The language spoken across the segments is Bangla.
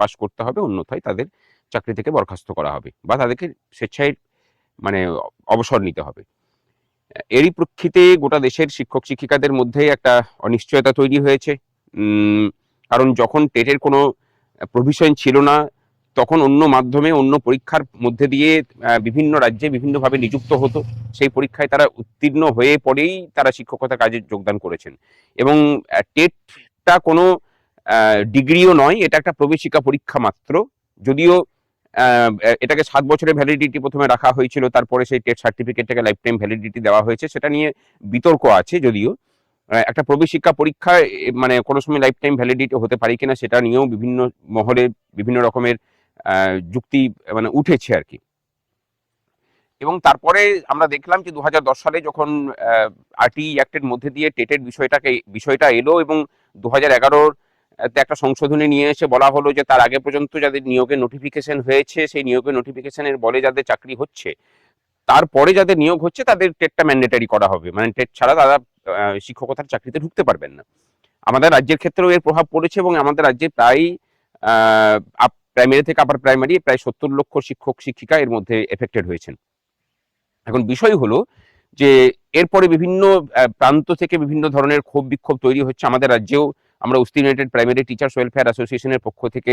পাস করতে হবে, অন্যথায় তাদের চাকরি থেকে বরখাস্ত করা হবে বা তাদেরকে স্বেচ্ছায় মানে অবসর নিতে হবে। এরই প্রেক্ষিতে গোটা দেশের শিক্ষক শিক্ষিকাদের মধ্যে একটা অনিশ্চয়তা তৈরি হয়েছে। কারণ যখন টেটের কোনো প্রভিশন ছিল না, তখন অন্য মাধ্যমে, অন্য পরীক্ষার মধ্যে দিয়ে বিভিন্ন রাজ্যে বিভিন্নভাবে নিযুক্ত হতো। সেই পরীক্ষায় তারা উত্তীর্ণ হয়ে পরেই তারা শিক্ষকতা কাজে যোগদান করেছেন। এবং টেটটা কোনো ডিগ্রিও নয়, এটা একটা প্রবেশিকা পরীক্ষা মাত্র। যদিও এটাকে সাত বছরের ভ্যালিডিটি প্রথমে রাখা হয়েছিল, তারপরে সেই টেট সার্টিফিকেটটাকে লাইফ টাইম ভ্যালিডিটি দেওয়া হয়েছে, সেটা নিয়ে বিতর্ক আছে যদিও। একটা প্রবেশিক্ষা পরীক্ষা মানে কোনো সময় লাইফ টাইম ভ্যালিডিটি হতে পারে কিনা সেটা নিয়েও বিভিন্ন মহলে বিভিন্ন রকমের যুক্তি মানে উঠেছে আর কি। এবং তারপরে আমরা দেখলাম যে দু হাজার দশ সালে যখন আরটি অ্যাক্টের মধ্যে দিয়ে টেটের বিষয়টাকে, বিষয়টা এলো এবং দু হাজার একটা সংশোধনী নিয়ে এসে বলা হলো যে তার আগে পর্যন্ত যাদের নিয়োগের নোটিফিকেশন হয়েছে, সেই নিয়োগের নোটিফিকেশনের বলে যাদের চাকরি হচ্ছে, তারপরে যাদের নিয়োগ হচ্ছে তাদের টেটটা ম্যান্ডেটারি করা হবে। মানে টেট ছাড়া তারা শিক্ষকতার চাকরিতে ঢুকতে পারবেন না। আমাদের রাজ্যের ক্ষেত্রেও এর প্রভাব পড়েছে এবং আমাদের রাজ্যে প্রায় প্রাইমারি থেকে আপার প্রাইমারি প্রায় সত্তর লক্ষ শিক্ষক, শিক্ষিকা এর মধ্যে এফেক্টেড হয়েছেন। এখন বিষয় হলো যে এরপরে বিভিন্ন প্রান্ত থেকে বিভিন্ন ধরনের ক্ষোভ বিক্ষোভ তৈরি হচ্ছে আমাদের রাজ্যেও। আমরা Usthi United Primary Teachers Welfare অ্যাসোসিয়েশনের পক্ষ থেকে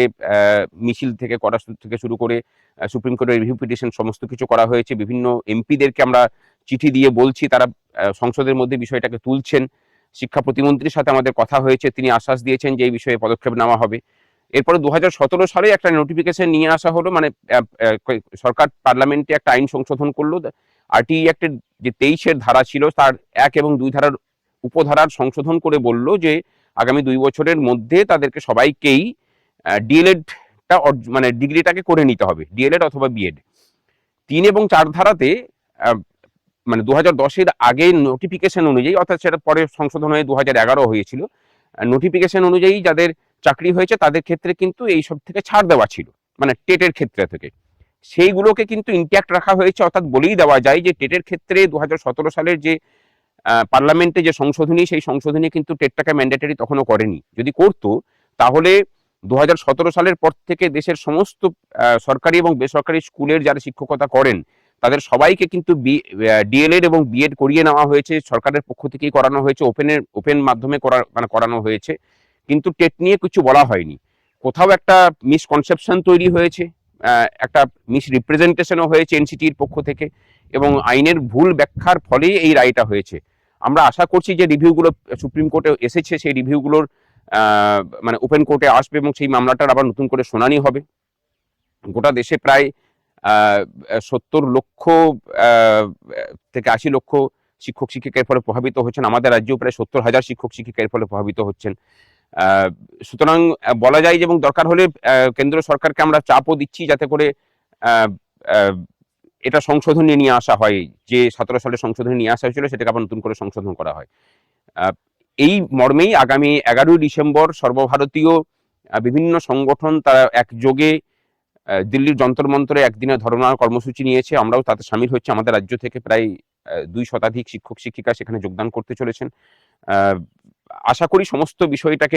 মিছিল থেকে করা থেকে শুরু করে সুপ্রিম কোর্টের রিভিউ পিটিশন সমস্ত কিছু করা হয়েছে। বিভিন্ন এমপিদেরকে আমরা চিঠি দিয়ে বলছি, তারা সংসদের মধ্যে বিষয়টাকে তুলছেন। শিক্ষা প্রতিমন্ত্রীর সাথে আমাদের কথা হয়েছে, তিনি আশ্বাস দিয়েছেন যে এই বিষয়ে পদক্ষেপ নেওয়া হবে। এরপরে দু হাজার সতেরো সালে একটা নোটিফিকেশন নিয়ে আসা হলো মানে সরকার পার্লামেন্টে একটা আইন সংশোধন করল। আরটি অ্যাক্টের যে তেইশের ধারা ছিল, তার এক এবং দুই ধারার উপধারার সংশোধন করে বলল যে আগামী দুই বছরের মধ্যে তাদেরকে সবাইকেই ডিএলএডটা মানে ডিগ্রিটাকে করে নিতে হবে ডিএলএড অথবা বিএড তিন এবং চার ধারাতে মানে দু হাজার দশের আগে নোটিফিকেশন অনুযায়ী, অর্থাৎ সেটা পরে সংশোধন হয়ে দু হাজার এগারো হয়েছিল নোটিফিকেশন অনুযায়ী যাদের চাকরি হয়েছে তাদের ক্ষেত্রে কিন্তু এই সব থেকে ছাড় দেওয়া ছিল মানে টেটের ক্ষেত্রে থেকে। সেইগুলোকে কিন্তু ইন্ট্যাক্ট রাখা হয়েছে, অর্থাৎ বলেই দেওয়া যায় যে টেটের ক্ষেত্রে দু হাজার সতেরো সালের যে পার্লামেন্টে যে সংশোধনী, সেই সংশোধনী কিন্তু টেটটাকে ম্যান্ডেটারি তখনও করেনি। যদি করতো, তাহলে দু হাজার সতেরো সালের পর থেকে দেশের সমস্ত সরকারি এবং বেসরকারি স্কুলের যারা শিক্ষকতা করেন, তাদের সবাইকে কিন্তু ডিএলএড এবং বিএড করিয়ে নেওয়া হয়েছে, সরকারের পক্ষ থেকেই করানো হয়েছে ওপেনের ওপেন মাধ্যমে করা মানে করানো হয়েছে। কিন্তু টেট নিয়ে কিছু বলা হয়নি। কোথাও একটা মিসকনসেপশন তৈরি হয়েছে একটা মিস রিপ্রেজেন্টেশনও হয়েছে এনসিটির পক্ষ থেকে, এবং আইনের ভুল ব্যাখ্যার ফলেই এই রায়টা হয়েছে। আমরা আশা করছি যে রিভিউগুলো সুপ্রিম কোর্টে এসেছে, সেই রিভিউগুলোর মানে ওপেন কোর্টে আসবে এবং সেই মামলাটার আবার নতুন করে শুনানি হবে। গোটা দেশে প্রায় সত্তর লক্ষ থেকে আশি লক্ষ শিক্ষক শিক্ষিকার ফলে প্রভাবিত হচ্ছেন। আমাদের রাজ্যেও প্রায় সত্তর হাজার শিক্ষক শিক্ষিকার ফলে প্রভাবিত হচ্ছেন। সুতরাং বলা যায় যে এবং দরকার হলে কেন্দ্র সরকারকে আমরা চাপও দিচ্ছি যাতে করে এটা সংশোধনী নিয়ে আসা হয়, যে সতেরো সালে সংশোধনী নিয়ে আসা হয়েছিল, সেটাকে আবার নতুন করে সংশোধন করা হয়। এই মর্মেই আগামী এগারোই ডিসেম্বর সর্বভারতীয় বিভিন্ন সংগঠন তারা একযোগে দিল্লির যন্তর মন্তরে একদিনে ধর্ণা কর্মসূচি নিয়েছে। আমরাও তাতে সামিল হচ্ছে আমাদের রাজ্য থেকে প্রায় দুই শতাধিক শিক্ষক, শিক্ষিকা সেখানে যোগদান করতে চলেছেন। আশা করি সমস্ত বিষয়টাকে